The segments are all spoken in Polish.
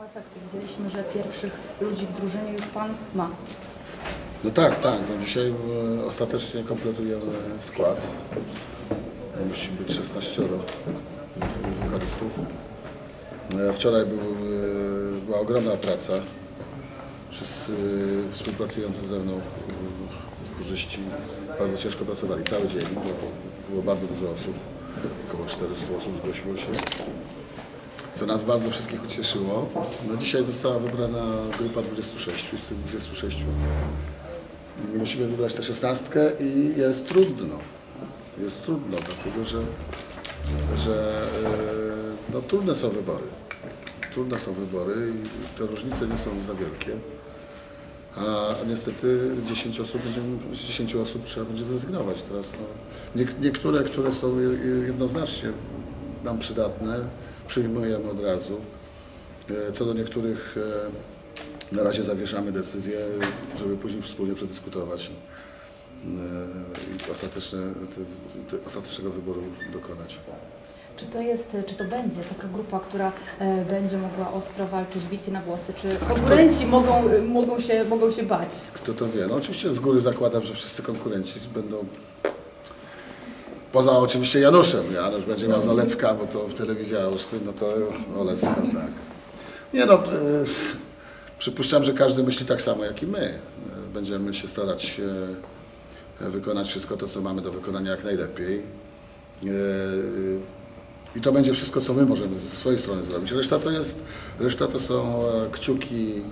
Są. Widzieliśmy, że pierwszych ludzi w drużynie już Pan ma. No tak, tak. No dzisiaj e, ostatecznie kompletujemy skład. Musi być 16 wokalistów. E, Wczoraj był, e, była ogromna praca. Wszyscy współpracujący ze mną e, chórzyści bardzo ciężko pracowali cały dzień, bo było bardzo dużo osób. Około 400 osób zgłosiło się. Co nas bardzo wszystkich ucieszyło. No dzisiaj została wybrana grupa 26, z tych 26 musimy wybrać tę szesnastkę i jest trudno. Jest trudno, dlatego że, że e, no, trudne są wybory. Trudne są wybory i te różnice nie są za wielkie. A niestety 10 osób, z 10 osób trzeba będzie zrezygnować teraz. No, nie, niektóre, które są je- je- jednoznacznie nam przydatne, przyjmujemy od razu. E, Co do niektórych e, na razie zawieszamy decyzję, żeby później wspólnie przedyskutować i, e, i ostateczne, te, te, ostatecznego wyboru dokonać. Czy to jest, czy to będzie taka grupa, która będzie mogła ostro walczyć w bitwie na głosy? Czy konkurenci mogą, e, mogą, się, mogą się bać? Kto to wie? No oczywiście z góry zakładam, że wszyscy konkurenci będą poza oczywiście Januszem. Janusz będzie miał Zalecka, bo to w telewizji Olsztyn, no to Olecka, tak. Nie no, e, przypuszczam, że każdy myśli tak samo jak i my. E, Będziemy się starać e, wykonać wszystko to, co mamy do wykonania jak najlepiej. I to będzie wszystko, co my możemy ze swojej strony zrobić. Reszta to jest, reszta to są kciuki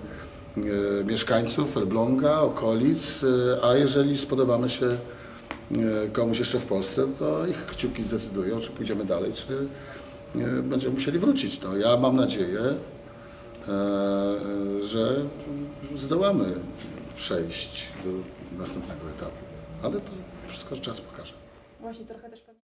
mieszkańców Elbląga, okolic, a jeżeli spodobamy się komuś jeszcze w Polsce, to ich kciuki zdecydują, czy pójdziemy dalej, czy e, będziemy musieli wrócić. No, ja mam nadzieję, e, że zdołamy przejść do następnego etapu, ale to wszystko czas pokaże. Właśnie trochę też.